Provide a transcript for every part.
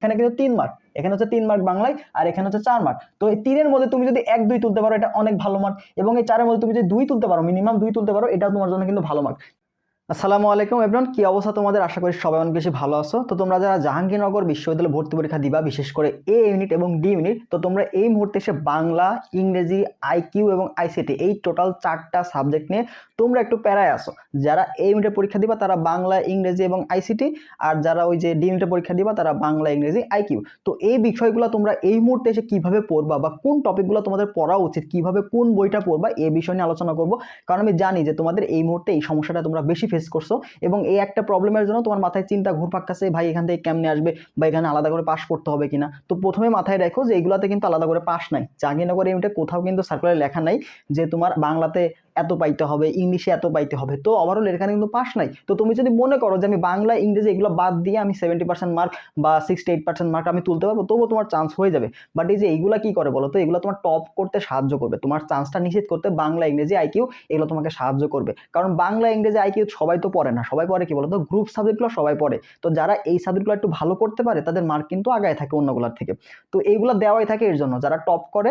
এখানে কিন্তু তিন মার্ক এখানে হচ্ছে তিন মার্ক বাংলায় আর এখানে হচ্ছে চার মার্ক তো এই তিনের মধ্যে তুমি যদি এক, দুই তুলতে পারো, এটা অনেক ভালো মার্ক এবং এই চারের মধ্যে তুমি যদি দুই তুলতে পারো মিনিমাম দুই তুলতে পারো, এটাও তোমার জন্য কিন্তু ভালো মার্ক আসসালামু আলাইকুম এভরিওয়ান কি অবস্থা তোমাদের? আশা করি সবাই অনেক বেশি ভালো আছো। তো তোমরা যারা জাহাঙ্গীরনগর বিশ্ববিদ্যালয়ে ভর্তি পরীক্ষা দিবা, বিশেষ করে এ ইউনিট এবং ডি ইউনিট তো তোমরা এই মুহূর্তে এসে বাংলা, ইংরেজি আইকিউ এবং আইসিটি এই টোটাল চারটা সাবজেক্ট নিয়ে তোমরা একটু প্যারায় আসো যারা এই ইউনিটের পরীক্ষা দিবা, তারা বাংলা, ইংরেজি এবং আইসিটি আর যারা ওই যে ডি ইউনিটের পরীক্ষা দিবা, তারা বাংলা, ইংরেজি আইকিউ তো এই বিষয়গুলো তোমরা এই মুহূর্তে এসে কীভাবে পড়বা বা কোন টপিকগুলো তোমাদের পড়া উচিত, কীভাবে কোন বইটা পড়বা এই বিষয় নিয়ে আলোচনা করব। কারণ আমি জানি যে তোমাদের এই মুহূর্তে এই সমস্যাটা তোমরা বেশি করছ এবং এই একটা প্রবলেমের জন্য তোমার মাথায় চিন্তা ঘুরপাক কাছে ভাই, এখান থেকে কেমনে আসবে বা এখানে আলাদা করে পাস করতে হবে কিনা? তো প্রথমে মাথায় রাখো যে এগুলাতে কিন্তু আলাদা করে পাস নাই। জাহাঙ্গীরনগর ইউনিটে কোথাও কিন্তু সার্কুলার লেখা নাই যে তোমার বাংলাতে এত পাইতে হবে, ইংলিশে এত পাইতে হবে। তো ওভারঅল এখানে কিন্তু পাস নাই। তো তুমি যদি মনে করো যে আমি বাংলা, ইংরেজি এগুলো বাদ দিয়ে আমি সেভেন্টি পার্সেন্ট মার্ক বা সিক্সটি এইট পার্সেন্ট মার্ক আমি তুলতে পারব, তবুও তোমার চান্স হয়ে যাবে। বাট এই যে এইগুলো কি করে বলো তো? এগুলো তোমার টপ করতে সাহায্য করবে। তোমার চান্সটা নিশ্চিত করতে বাংলা, ইংরেজি আইকিউ এগুলো তোমাকে সাহায্য করবে। কারণ বাংলা, ইংরেজি আইকিউ সবাই তো পড়ে না। সবাই পড়ে কি বলো তো? গ্রুপ সাবজেক্টগুলো সবাই পড়ে। তো যারা এই সাবজেক্টগুলো একটু ভালো করতে পারে, তাদের মার্ক কিন্তু আগায় থাকে অন্যগুলোর থেকে। তো এইগুলো দেওয়াই থাকে এর জন্য। যারা টপ করে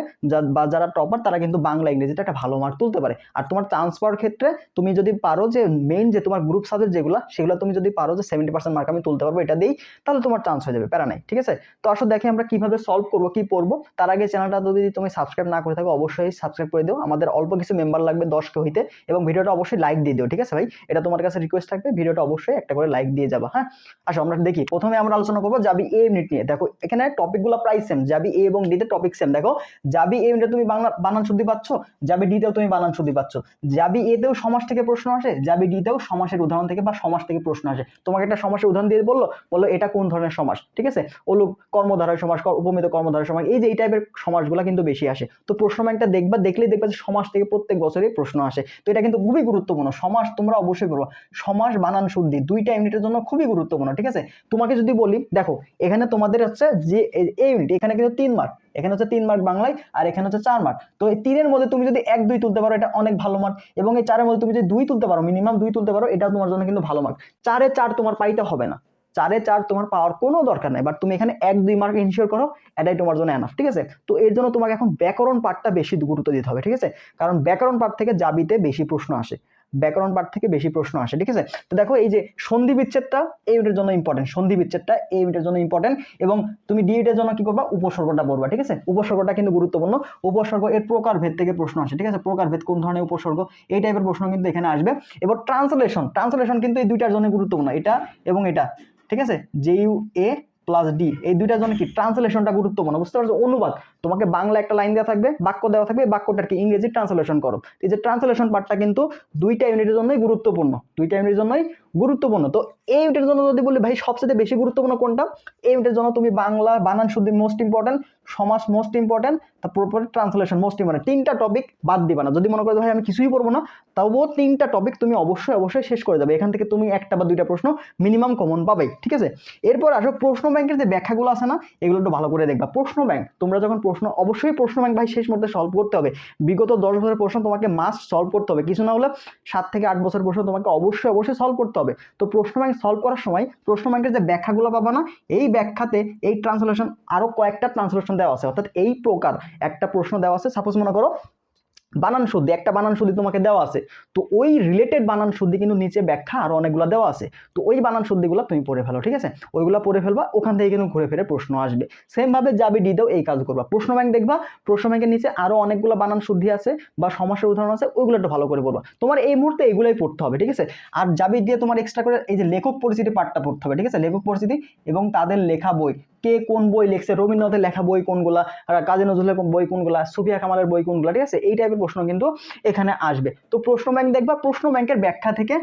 বা যারা টপার তারা কিন্তু বাংলা, ইংরেজিটা একটা ভালো মার্ক তুলতে পারে। আর তোমার চান্স পাওয়ার ক্ষেত্রে তুমি যদি পারো যে মেইন যে তোমার গ্রুপ সাবজেক্ট যেগুলো, সেগুলো তুমি যদি পারো যে সেভেন্টি পার্সেন্ট মার্ক আমি তুলতে পারব এটা দিই তাহলে তোমার চান্স হয়ে যাবে, প্যারা নাই, ঠিক আছে? তো আসলে দেখে আমরা কীভাবে সলভ করব, কি পড়ব। তার আগে চ্যানেলটা যদি তুমি সাবস্ক্রাইব না করে থাকো, অবশ্যই সাবস্ক্রাইব করে দিও। আমাদের অল্প কিছু মেম্বার লাগবে দশকে হইতে, এবং ভিডিওটা অবশ্যই লাইক দিয়ে দিও, ঠিক আছে ভাই? এটা তোমার কাছে রিকোয়েস্ট থাকবে, ভিডিওটা অবশ্যই একটা করে লাইক দিয়ে যাব হ্যাঁ? আসো আমরা দেখি, প্রথমে আমরা আলোচনা করব যাবি এ ইউনিট নিয়ে। দেখো, এখানে টপিকগুলো প্রায় সেম যাবি এ এবং ডিতে টপিক সেম দেখো, যাবি এ ইউনিটে তুমি বাংলা বানান শুদ্ধি পাচ্ছ, যাবি ডিতেও তুমি বানান শুদ্ধি পাচ্ছ। যাবি এতেও সমাস থেকে প্রশ্ন আসে, যাবি ডিতেও সমাসের উদাহরণ থেকে বা সমাস থেকে প্রশ্ন আসে। তোমাকে একটা সমাসের উদাহরণ দিয়ে বলল বলল এটা কোন ধরনের সমাস? ঠিক আছে? ওলুক কর্মধারয় সমাস উপমিত কর্মধারয় সমাস, এই যে এই টাইপের সমাসগুলো কিন্তু বেশি আসে। তো প্রশ্ন ব্যাংকটা দেখবা, দেখলেই দেখবা যে সমাস থেকে প্রত্যেক বছরই প্রশ্ন আসে। তো এটা কিন্তু খুবই গুরুত্বপূর্ণ। সমাস তোমরা অবশ্যই করব। সমাস বানান শুদ্ধি, দুইটা ইউনিটের জন্য খুবই গুরুত্বপূর্ণ, ঠিক আছে? তোমাকে যদি বলি, দেখো, এখানে তোমাদের হচ্ছে যে, এই ইউনিট এখানে কিন্তু তিন মার্ক এখানে হচ্ছে তিন মার্ক বাংলায় আর এখানে হচ্ছে চার মার্ক তো এই তিনের মধ্যে তুমি যদি এক, দুই তুলতে পারো, এটা অনেক ভালো মার্ক এবং এই চারের মধ্যে তুমি যদি দুই তুলতে পারো মিনিমাম দুই তুলতে পারো এটা তোমার জন্য কিন্তু ভালো মার্ক চারে চার তোমার পাইতে হবে না। চারে চার তোমার পাওয়ার কোনো দরকার নাই। বাট তুমি এখানে এক, দুই মার্ক ইনশিওর করো, এটাই তোমার জন্য এনাফ ঠিক আছে? তো এর জন্য তোমাকে এখন ব্যাকরণ পার্টটা বেশি গুরুত্ব দিতে হবে, ঠিক আছে? কারণ ব্যাকরণ পার্ট থেকে জাবিতে বেশি প্রশ্ন আসে। ব্যাকরণ পার্ট থেকে বেশি প্রশ্ন আসে, ঠিক আছে? তো দেখো এই যে সন্ধি বিচ্ছেদটা এই ইউনিটের জন্য ইম্পর্টেন্ট সন্ধি বিচ্ছেদটা এই ইউনিটের জন্য ইম্পর্টেন্ট এবং তুমি ডিএটের জন্য কি করবা? উপসর্গটা পড়বা, ঠিক আছে? উপসর্গটা কিন্তু গুরুত্বপূর্ণ। উপসর্গ এর প্রকারভেদ থেকে প্রশ্ন আসে, ঠিক আছে? প্রকারভেদ কোন ধরনের উপসর্গ? এই টাইপের প্রশ্ন কিন্তু এখানে আসবে। এবার ট্রান্সলেশন ট্রান্সলেশন কিন্তু এই দুইটার জন্য গুরুত্বপূর্ণ, এটা এবং এটা, ঠিক আছে? J U A plus D এই দুইটার জন্য কি? ট্রান্সলেশনটা গুরুত্বপূর্ণ, বুঝতে পারছ? অনুবাদ। তোমাকে বাংলা একটা লাইন দেওয়া থাকবে, বাক্য দেওয়া থাকবে এই বাক্যটার কি ইংরেজি ট্রান্সলেশন করো। এই যে ট্রান্সলেশন পার্টটা কিন্তু দুইটা ইউনিটের জন্যই গুরুত্বপূর্ণ, দুইটা ইউনিটের জন্যই গুরুত্বপূর্ণ। তো এই ইউনিটের জন্য যদি বলি, ভাই, সবচেয়ে বেশি গুরুত্বপূর্ণ কোনটা? এই ইউনিটের জন্য তুমি বাংলা, বানান শুদ্ধি মোস্ট ইম্পর্টেন্ট সমাজ মোস্ট ইম্পর্টেন্ট তারপর ট্রান্সলেশন মোস্ট ইম্পর্টেন্ট তিনটা টপিক বাদ দিবা না। যদি মনে করো ভাই, আমি কিছুই পড়ব না, তবুও তিনটা টপিক তুমি অবশ্যই অবশ্যই শেষ করে যাবে। এখান থেকে তুমি একটা বা দুইটা প্রশ্ন মিনিমাম কমন পাবেই ঠিক আছে? এরপর আসো প্রশ্ন ব্যাংকের যে ব্যাখ্যাগুলো আছে না, এগুলো একটু ভালো করে দেখবা। প্রশ্ন ব্যাংক তোমরা যখন প্রশ্ন, অবশ্যই প্রশ্ন ব্যাংক ভাই শেষ মধ্যে সলভ করতে হবে। বিগত দশ বছরের প্রশ্ন তোমাকে মাস্ট সলভ করতে হবে। কিছু না হলে সাত থেকে আট বছর প্রশ্ন তোমাকে অবশ্যই অবশ্যই সলভ করতে হবে। তো প্রশ্ন ব্যাংক সলভ করার সময় প্রশ্ন ব্যাংকের যে ব্যাখ্যাগুলো পাবা না, এই ব্যাখ্যাতে এই ট্রান্সলেশন আরও কয়েকটা ট্রান্সলেশন দেওয়া আছে। অর্থাৎ এই প্রকার একটা প্রশ্ন দেওয়া আছে। সাপোজ মনে করো বানান শুদ্ধি একটা বানান শুদ্ধি তোমাকে দেওয়া আছে। তো ওই রিলেটেড বানান শুদ্ধি কিন্তু নিচে ব্যাখ্যা আরও অনেকগুলো দেওয়া আছে। তো ওই বানান শুদ্ধিগুলো তুমি পড়ে ফেলো, ঠিক আছে? ওইগুলো পড়ে ফেলবা, ওখান থেকে কিন্তু ঘুরে ফিরে প্রশ্ন আসবে। সেমভাবে যাবে ডিতেও এই কাজ করবা। প্রশ্ন ব্যাংক দেখবা, প্রশ্ন ব্যাংকের নিচে আরও অনেকগুলো বানান শুদ্ধি আছে বা সমস্যার উদাহরণ আছে, ওইগুলো একটু ভালো করে পড়বা। তোমার এই মুহূর্তে এগুলোই পড়তে হবে, ঠিক আছে? আর যাবি দিয়ে তোমার এক্সট্রা করে এই যে লেখক পরিচিতি পাঠটা পড়তে হবে, ঠিক আছে? লেখক পরিচিতি এবং তাদের লেখা বই। কে কোন বই লিখছে? রবীন্দ্রনাথের লেখা বই কোনগুলা? আর কাজী নজরুলের বই কোনগুলা? সুফিয়া কামালের বই কোনগুলা? ঠিক আছে? এই টাইপের প্রশ্ন কিন্তু এখানে আসবে। তো প্রশ্ন ব্যাংক দেখবা, প্রশ্ন ব্যাংকের ব্যাখ্যা থেকে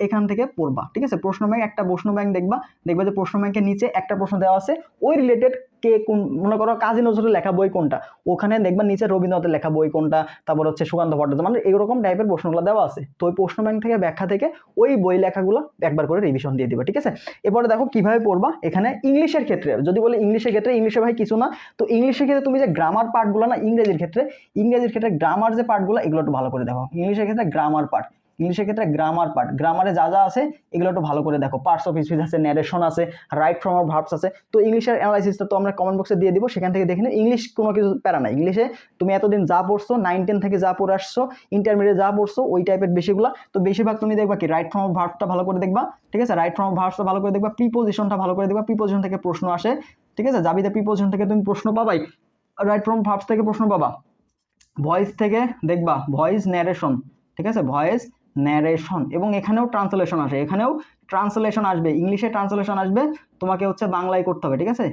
এখান থেকে পড়বা, ঠিক আছে? প্রশ্ন ব্যাংক একটা, প্রশ্ন ব্যাংক দেখবা দেখবা যে প্রশ্ন ব্যাংকের নিচে একটা প্রশ্ন দেওয়া আছে, ওই রিলেটেড কে কোন, মনে করো কাজী নজরুলের লেখা বই কোনটা? ওখানে দেখবা নিচে রবীন্দ্রনাথের লেখা বই কোনটা? তারপর হচ্ছে সুকান্ত ভট্টাচার্য মানে এরকম টাইপের প্রশ্নগুলো দেওয়া আছে। তো ওই প্রশ্ন ব্যাংক থেকে ব্যাখ্যা থেকে ওই বই লেখাগুলো একবার করে রিভিশন দিয়ে দিবে, ঠিক আছে? এরপরে দেখো কীভাবে পড়বা? এখানে ইংলিশের ক্ষেত্রে, যদি বলে ইংলিশের ক্ষেত্রে, ইংলিশে ভাই কিছু না, তো ইংলিশের ক্ষেত্রে তুমি যে গ্রামার পার্টগুলো না, ইংরেজির ক্ষেত্রে ইংরেজির ক্ষেত্রে গ্রামার যে পার্টগুলো এগুলো একটু ভালো করে দেখো। ইংলিশের ক্ষেত্রে গ্রামার পার্ট ইংলিশের ক্ষেত্রে গ্রামার পার্ট গ্রামারে যা যা আছে, এগুলো একটু ভালো করে দেখো। পার্টস অফ স্পিচ আছে ন্যারেশন আছে রাইট ফ্রম অফ ভার্বস আছে। তো ইংলিশের অ্যানালাইসিসটা তো আমরা কমেন্ট বক্সে দিয়ে দিব, সেখান থেকে দেখে নিও ইংলিশ কোনো কিছু প্যারা না ইংলিশে তুমি এতদিন যা পড়ছো নাইন টেন থেকে যা পড়ে আসছো ইন্টারমিডিয়েট যা পড়ছো, ওই টাইপের বেশিগুলো। তো বেশিরভাগ তুমি দেখবা কি রাইট ফ্রম অফ ভার্বটা ভালো করে দেখবা, ঠিক আছে? রাইট ফ্রম অফ ভার্বসটা ভালো করে দেখবা প্রিপোজিশনটা ভালো করে দেখবা প্রিপোজিশন থেকে প্রশ্ন আসে, ঠিক আছে? জাবিতে প্রিপোজিশন থেকে তুমি প্রশ্ন পাবাই রাইট ফ্রম ভার্বস থেকে প্রশ্ন পাবা। ভয়েস থেকে দেখবা ভয়েস ন্যারেশন ঠিক আছে? ভয়েস ন্যারেশন এবং এখানেও ট্রান্সলেশন আসে। এখানেও ট্রান্সলেশন আসবে, ইংলিশে ট্রান্সলেশন আসবে, তোমাকে হচ্ছে বাংলায় করতে হবে, ঠিক আছে?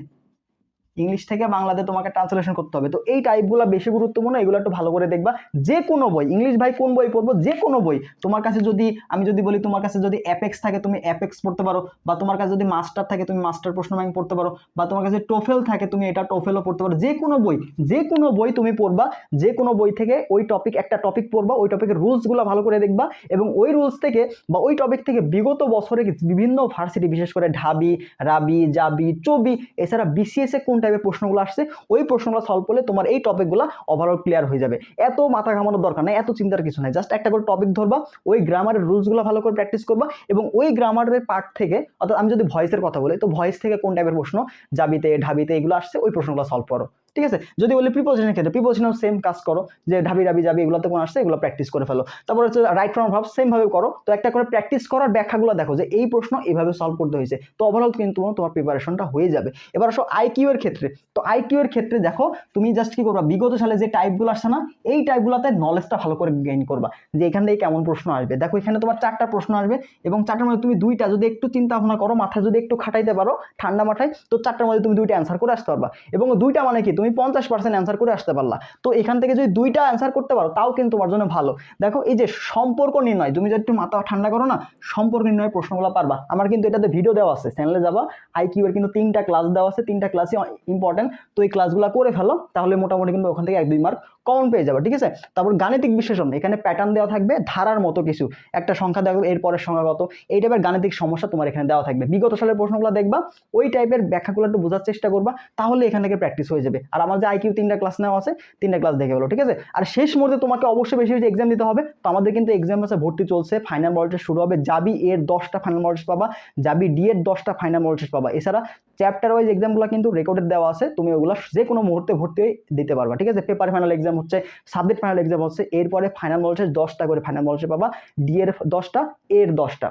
ইংলিশ থেকে বাংলাতে তোমাকে ট্রান্সলেশন করতে হবে। তো এই টাইপগুলো বেশি গুরুত্বপূর্ণ, এগুলো একটু ভালো করে দেখবা। যে কোনো বই ইংলিশ ভাই কোন বই পড়ব? যে কোনো বই। তোমার কাছে যদি, আমি যদি বলি, তোমার কাছে যদি অ্যাপেক্স থাকে, তুমি অ্যাপেক্স পড়তে পারো। বা তোমার কাছে যদি মাস্টার থাকে, তুমি মাস্টার প্রশ্ন ব্যাংক পড়তে পারো। বা তোমার কাছে টোফেল থাকে, তুমি এটা টোফেলও পড়তে পারো। যে কোনো বই, যে কোনো বই তুমি পড়বা, যে কোনো বই থেকে ওই টপিক একটা টপিক পড়বা, ওই টপিকের রুলসগুলো ভালো করে দেখবা। এবং ওই রুলস থেকে বা ওই টপিক থেকে বিগত বছরে বিভিন্ন ভার্সিটি বিশেষ করে ঢাবি, রাবি, জাবি, চবি, এছাড়া বিসিএস এ কোন টাইপের প্রশ্নগুলো আসছে, ওই প্রশ্নগুলো সলভ করলে তোমার এই টপিকগুলো ওভারঅল ক্লিয়ার হয়ে যাবে। এত মাথা ঘামানোর দরকার নেই, এত চিন্তার কিছু নেই। জাস্ট একটা করে টপিক ধরবা, ওই গ্রামারের রুলসগুলো ভালো করে প্র্যাকটিস করবা এবং ওই গ্রামারের পার্ট থেকে, অর্থাৎ আমি যদি ভয়েসের কথা বলি, তো ভয়েস থেকে কোন টাইপের প্রশ্ন? জাবিতে ঢাবিতে এগুলো আসছে, ওই প্রশ্নগুলো সলভ করো। ঠিক আছে? যদি বলি প্রিপোজিশনের ক্ষেত্রে প্রিপোজিশনও সেম কাজ করো, যে ঢাবি ডাবি যাবি এগুলোতে কোন আসছে, এগুলো প্র্যাকটিস করে ফেলো। তারপর হচ্ছে রাইট ফ্রম ভাব সেম ভাবে করো। তো একটা করে প্র্যাকটিস করার ব্যাখ্যাগুলো দেখো যে এই প্রশ্ন এইভাবে সলভ করতে হয়েছে। তো ওভারঅল কিন্তু তোমার প্রিপারেশনটা হয়ে যাবে। এবার আসো আইকিউ এর ক্ষেত্রে। তো আইকিউ এর ক্ষেত্রে দেখো, তুমি জাস্ট কি করবা? বিগত সালে যে টাইপগুলো আসছে না, এই টাইপগুলোতে নলেজটা ভালো করে গেইন করবা। যে এখান থেকে কেমন প্রশ্ন আসবে। দেখো এখানে তোমার চারটা প্রশ্ন আসবে এবং চারটার মধ্যে তুমি দুইটা যদি একটু চিন্তা ভাবনা করো, মাথায় যদি একটু খাটাইতে পারো ঠান্ডা মাথায়, তো চারটার মধ্যে তুমি দুইটা অ্যান্সার করে আসতে পারবা। এবং দুইটা মানে কি? তুমি পঞ্চাশ পার্সেন্ট অ্যান্সার করে আসতে পারলা। তো এখান থেকে যদি দুইটা অ্যান্সার করতে পারো, তাও কিন্তু তোমার জন্য ভালো। দেখো, এই যে সম্পর্ক নির্ণয়, তুমি যদি একটু মাথা ঠান্ডা করো না, সম্পর্ক নির্ণয়ের প্রশ্নগুলো পারবা। আমার কিন্তু এটাতে ভিডিও দেওয়া আছে চ্যানেলে যাবা। আইকিউ এর কিন্তু তিনটা ক্লাস দেওয়া আছে, তিনটা ক্লাসই ইম্পর্টেন্ট তো এই ক্লাসগুলো করে ফেলো, তাহলে মোটামুটি কিন্তু ওখান থেকে এক দুই মার্ক কমন পেয়ে যাবে, ঠিক আছে? তারপর গাণিতিক বিশ্লেষণ, এখানে প্যাটার্ন দেওয়া থাকবে, ধারার মতো কিছু। একটা সংখ্যা দেওয়া থাকবে এরপরের সংখ্যা কত? এই টাইপের গাণিতিক সমস্যা তোমার এখানে দেওয়া থাকবে। বিগত সালের প্রশ্নগুলো দেখবা, ওই টাইপের ব্যাখ্যাগুলো একটু বোঝার চেষ্টা করবা, তাহলে এখান থেকে প্র্যাকটিস হয়ে যাবে। আর আমার যে আইকিউ তিনটা ক্লাস নেওয়া আছে, তিনটা ক্লাস দেখে গেলো ঠিক আছে? আর শেষ মুহূর্তে তোমাকে অবশ্যই বেশি বেশি এক্সাম দিতে হবে। তো আমাদের কিন্তু এক্সাম আছে, ভর্তি চলছে ফাইনাল মডেল শুরু হবে, যাবি এর দশটা ফাইনাল মডেল পাবা জাবি ডি এর দশটা ফাইনাল মডেল পাবা। এছাড়া চ্যাপ্টার ওয়াইজ এক্সামগুলো কিন্তু রেকর্ডেড দেওয়া আছে, তুমি ওগুলো যে কোনো মুহূর্তে ভর্তি হয়ে দিতে পারবা, ঠিক আছে? পেপার ফাইনাল এক্সাম হচ্ছে সাবজেক্ট ফাইনাল এক্সাম হচ্ছে, এরপরে ফাইনাল মডেল দশটা করে ফাইনাল মডেল পাবা ডি এর দশটা এর দশটা।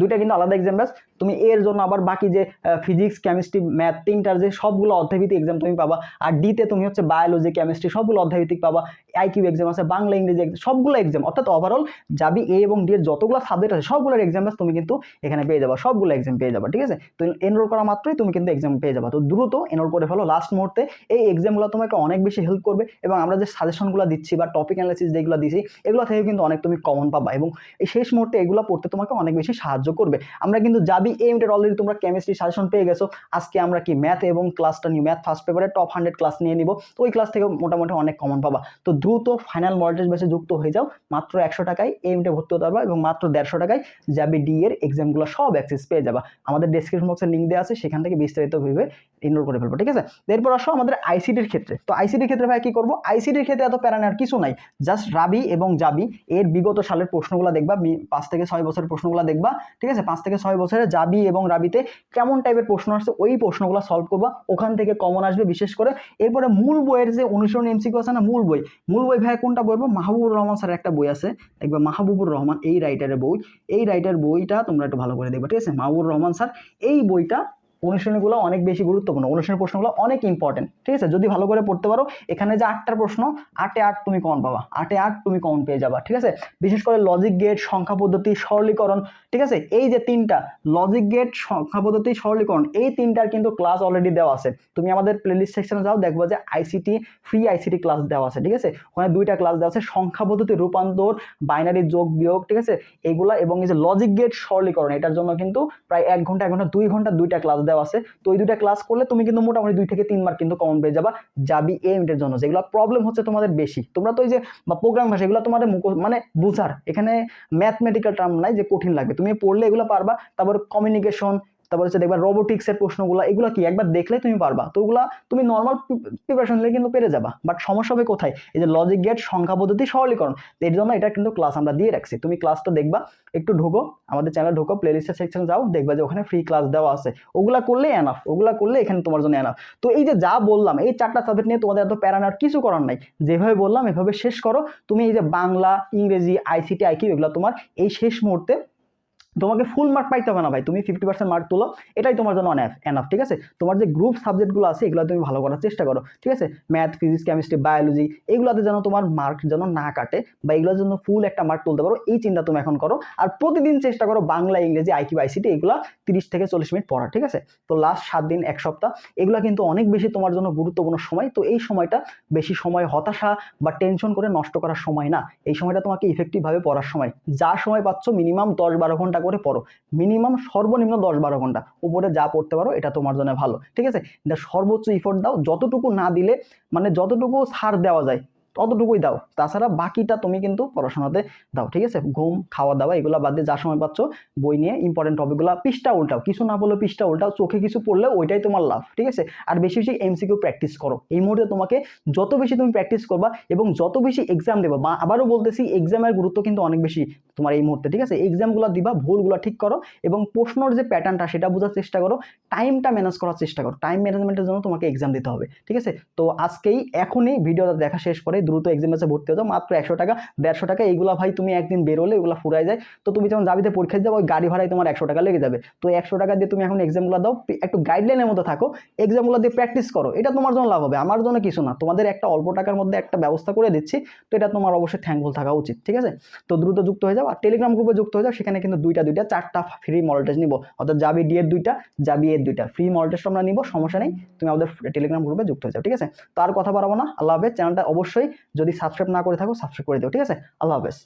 দুইটা কিন্তু আলাদা এক্সাম ব্যাস তুমি এর জন্য আবার বাকি যে ফিজিক্স কেমিস্ট্রি ম্যাথ তিনটার যে সবগুলো অধ্যায়ভিত্তিক এক্সাম তুমি পাবা। আর ডিতে তুমি হচ্ছে বায়োলজি কেমিস্ট্রি সবগুলো অধ্যায়ভিত্তিক পাবা। আইকিউ এক্সাম আছে, বাংলা, ইংরেজি সবগুলো এক্সাম অর্থাৎ ওভারঅল যাবি এ এবং ডি এর যতগুলো সাবজেক্ট আছে, সবগুলোর এক্সাম তুমি কিন্তু এখানে পেয়ে যাবা। সবগুলো এক্সাম পেয়ে যাবা, ঠিক আছে? তো এনরোল করা মাত্রই তুমি কিন্তু এক্সাম পেয়ে যাবা। তো দ্রুত এনরোল করে ফেলো লাস্ট মুহূর্তে। এই এক্সামগুলো তোমাকে অনেক বেশি হেল্প করবে এবং আমরা যে সাজেশনগুলো দিচ্ছি বা টপিক অ্যানালিসিস যেগুলো দিচ্ছি এগুলো থেকে কিন্তু অনেক তুমি কমন পাবা এবং এই শেষ মুহূর্তে এগুলো পড়তে তোমাকে অনেক বেশি সাহায্য করবে। আমরা কিন্তু যাবি এই অলরেডি তোমরা কেমিস্ট্রি সাজেশন পেয়ে গেছো। আজকে আমরা কি ম্যাথ এবং ক্লাসটা নিয়ে ম্যাথ ফার্স্ট পেপারে টপ হান্ড্রেড ক্লাস নিয়ে নিব। তো ওই ক্লাস থেকে মোটামুটি অনেক কমন পাবা। তো দ্রুত ফাইনাল মডেল বেসে যুক্ত হয়ে যাও। মাত্র একশো টাকায় এই ভর্তি হতে পারবা এবং মাত্র দেড়শো টাকায় যাবে ডি এর এক্সামগুলো সব অ্যাক্সেস পেয়ে যাবা। আমাদের ডেসক্রিপশন বক্সের লিঙ্ক দেওয়া আছে, সেখান থেকে বিস্তারিতভাবে এনরোল করে ফেলব ঠিক আছে এরপর আসো আমাদের আইসিডির ক্ষেত্রে। তো আইসিডির ক্ষেত্রে ভাই কি করব? আইসিডির ক্ষেত্রে এত প্যারা নেওয়ার কিছু নাই। জাস্ট রাবি এবং জাবি এর বিগত সালের প্রশ্নগুলো দেখবা পাঁচ থেকে ছয় বছরের প্রশ্নগুলো দেখবা ঠিক আছে পাঁচ থেকে ছয় বছরে জাবি এবং রাবিতে কেমন টাইপের প্রশ্ন আসছে, ওই প্রশ্নগুলো সলভ করবা, ওখান থেকে কমন আসবে বিশেষ করে। এরপরে মূল বইয়ের যে অনুসরণ এমসিকিউ আছে না, মূল বই মূল বই ভাই কোনটা বলব মাহবুবুর রহমান স্যারের একটা বই আছে দেখবে মাহবুবুর রহমান, এই রাইটারের বই। এই রাইটার বইটা তোমরা একটু ভালো করে দেখবে ঠিক আছে মাহবুবুর রহমান স্যার, এই বইটা অনুশীলনীগুলো অনেক বেশি গুরুত্বপূর্ণ, অনুশীলনী প্রশ্নগুলো অনেক ইম্পর্টেন্ট ঠিক আছে? যদি ভালো করে পড়তে পারো, এখানে যে আটটার প্রশ্ন, আটে আট তুমি কমন পাবা, আটে আট তুমি কমন পেয়ে যাবা, ঠিক আছে? বিশেষ করে লজিক গেট সংখ্যা পদ্ধতি, সরলীকরণ, ঠিক আছে? এই যে তিনটা লজিক গেট সংখ্যা পদ্ধতি, সরলীকরণ, এই তিনটার কিন্তু ক্লাস অলরেডি দেওয়া আছে। তুমি আমাদের প্লেলিস্ট সেকশনে যাও, দেখব যে আইসিটি ফ্রি আইসিটি ক্লাস দেওয়া আছে, ঠিক আছে? ওখানে দুইটা ক্লাস দেওয়া আছে, সংখ্যা পদ্ধতি, রূপান্তর বাইনারি যোগ বিয়োগ, ঠিক আছে? এগুলা এবং এই যে লজিক গেট সরলীকরণ, এটার জন্য কিন্তু প্রায় এক ঘণ্টা এক ঘণ্টা, দুই ঘণ্টা, দুইটা ক্লাস দেওয়া আছে। তো এই দুটা ক্লাস করলে তুমি কিন্তু মোটামুটি দুই থেকে তিন মার্ক কিন্তু কমন পেয়ে যাবা, যাবি এই ইউনিটের জন্য। যেগুলো প্রবলেম হচ্ছে তোমাদের বেশি। তোমরা তো ওই যে, বা প্রোগ্রাম ভাষা এগুলো তোমাদের মানে বুঝার। এখানে ম্যাথমেটিক্যাল টার্ম নাই যে কঠিন লাগবে তুমি পড়লে এগুলো পারবা, তারপর কমিউনিকেশন তারপর হচ্ছে দেখবা রোবোটিক্সের প্রশ্নগুলো, এগুলো কি? একবার দেখলে তুমি পারবা। তো ওগুলা তুমি নর্মাল প্রিপারেশন নিলে কিন্তু পেরে যাবা। বাট সমস্যা হবে কোথায়? এই যে লজিক গেট সংখ্যা পদ্ধতি সরলীকরণ। এর জন্য এটা কিন্তু ক্লাস আমরা দিয়ে রাখছি। তুমি ক্লাসটা দেখবা, একটু ঢুকো, আমাদের চ্যানেল ঢুকো প্লেলিস্টের সেকশন যাও, দেখবা যে ওখানে ফ্রি ক্লাস দেওয়া আছে। ওগুলা করলে এনাফ ওগুলা করলে এখানে তোমার জন্য এনাফ তো এই যে যা বললাম, এই চারটা সাবজেক্ট নিয়ে তোমাদের এত প্যারা নেওয়ার কিছু করার নাই। যেভাবে বললাম, এভাবে শেষ করো। তুমি এই যে বাংলা, ইংরেজি আইসিটি আইকিউ এগুলো তোমার এই শেষ মুহূর্তে তোমাকে ফুল মার্ক পাইতে হবে না ভাই, তুমি ফিফটি পার্সেন্ট মার্ক তুলো, এটাই তোমার জন্য অনেক এনাফ ঠিক আছে? তোমার যে গ্রুপ সাবজেক্টগুলো আছে, এগুলো তুমি ভালো করার চেষ্টা করো, ঠিক আছে? ম্যাথ ফিজিক্স কেমিস্ট্রি বায়োলজি এগুলোতে যেন তোমার মার্ক যেন না কাটে বা এগুলোর জন্য ফুল একটা মার্ক তুলতে পারো, এই চিন্তা তুমি এখন করো। আর প্রতিদিন চেষ্টা করো বাংলা, ইংরেজি আইকিউ আইসিটি এগুলো তিরিশ থেকে চল্লিশ মিনিট পড়া ঠিক আছে? তো লাস্ট সাত দিন, এক সপ্তাহ, এগুলো কিন্তু অনেক বেশি তোমার জন্য গুরুত্বপূর্ণ সময়। তো এই সময়টা বেশি সময় হতাশা বা টেনশন করে নষ্ট করার সময় না, এই সময়টা তোমাকে ইফেক্টিভভাবে পড়ার সময়। যা সময় পাচ্ছ মিনিমাম দশ বারো ঘণ্টা করে পড়ো। মিনিমাম সর্বনিম্ন দশ বারো ঘণ্টা। উপরে যা পড়তে পারো, এটা তোমার জন্য ভালো। ঠিক আছে? সর্বোচ্চ ইফোর্ট দাও। যতটুকু না দিলে মানে যতটুকু ছাড় দেওয়া যায়, ততটুকুই দাও। তাছাড়া বাকিটা তুমি কিন্তু পড়াশোনাতে দাও। ঠিক আছে? ঘুম, খাওয়া দাওয়া, এগুলো বাদ দিয়ে যা সময় পাচ্ছ, বই নিয়ে ইম্পর্টেন্ট টপিকগুলো পৃষ্ঠা উল্টাও। কিছু না বলে পৃষ্ঠা উল্টাও, চোখে কিছু পড়লে ওইটাই তোমার লাভ। ঠিক আছে? আর বেশি বেশি এমসিকিউ প্র্যাকটিস করো। এই মুহূর্তে তোমাকে যত বেশি তুমি প্র্যাকটিস করবা এবং যত বেশি এক্সাম দেবা, বা আবারও বলতেছি এক্সামের গুরুত্ব কিন্তু অনেক বেশি। তোমার এই মুহূর্তে, ঠিক আছে? এক্সামগুলো দিবা, ভুলগুলো ঠিক করো এবং প্রশ্নর যে প্যাটার্নটা সেটা বোঝার চেষ্টা করো টাইমটা ম্যানেজ করার চেষ্টা করো। টাইম ম্যানেজমেন্টের জন্য তোমাকে এক্সাম দিতে হবে, ঠিক আছে? তো আজকেই এখনই ভিডিওটা দেখা শেষ করে দ্রুত এক্সাম আছে ভর্তি হতো মাত্র একশো টাকা, দেড়শো টাকা, এইগুলো ভাই তুমি একদিন বেরোলে এগুলো ফুরাই যায়। তো তুমি যখন যাবিতে পরীক্ষা যাব, ওই গাড়ি ভাড়ায় তোমার একশো টাকা লেগে যাবে। তো একশো টাকা দিয়ে তুমি এখন এক্সামগুলো দাও একটু গাইডলাইনের মধ্যে থাকো এক্সামগুলো দিয়ে প্র্যাকটিস করো। এটা তোমার জন্য লাভ হবে, আমার জন্য কিছু না। তোমাদের একটা অল্প টাকার মধ্যে একটা ব্যবস্থা করে দিচ্ছি, তো এটা তোমার অবশ্যই থ্যাঙ্কফুল থাকা উচিত, ঠিক আছে? তো দ্রুত যুক্ত হয়ে যাও। আর টেলিগ্রাম গ্রুপে যুক্ত হয়ে যাও, সেখানে কিন্তু দুইটা দুইটা, চারটা ফ্রি মলটেজ নিব। অর্থাৎ যাবি ডি এর দুইটা, যাবি এর দুইটা। ফ্রি মলটেজ আমরা নিব, সমস্যা নেই, তুমি আমাদের টেলিগ্রাম গ্রুপে যুক্ত হয়ে যাও, ঠিক আছে? তার কথা বাড়াবো না, আল্লাহ হাফেজ চ্যানেলটা অবশ্যই যদি সাবস্ক্রাইব না করে থাকো সাবস্ক্রাইব করে দিও, ঠিক আছে? আল্লাহ হাফেজ।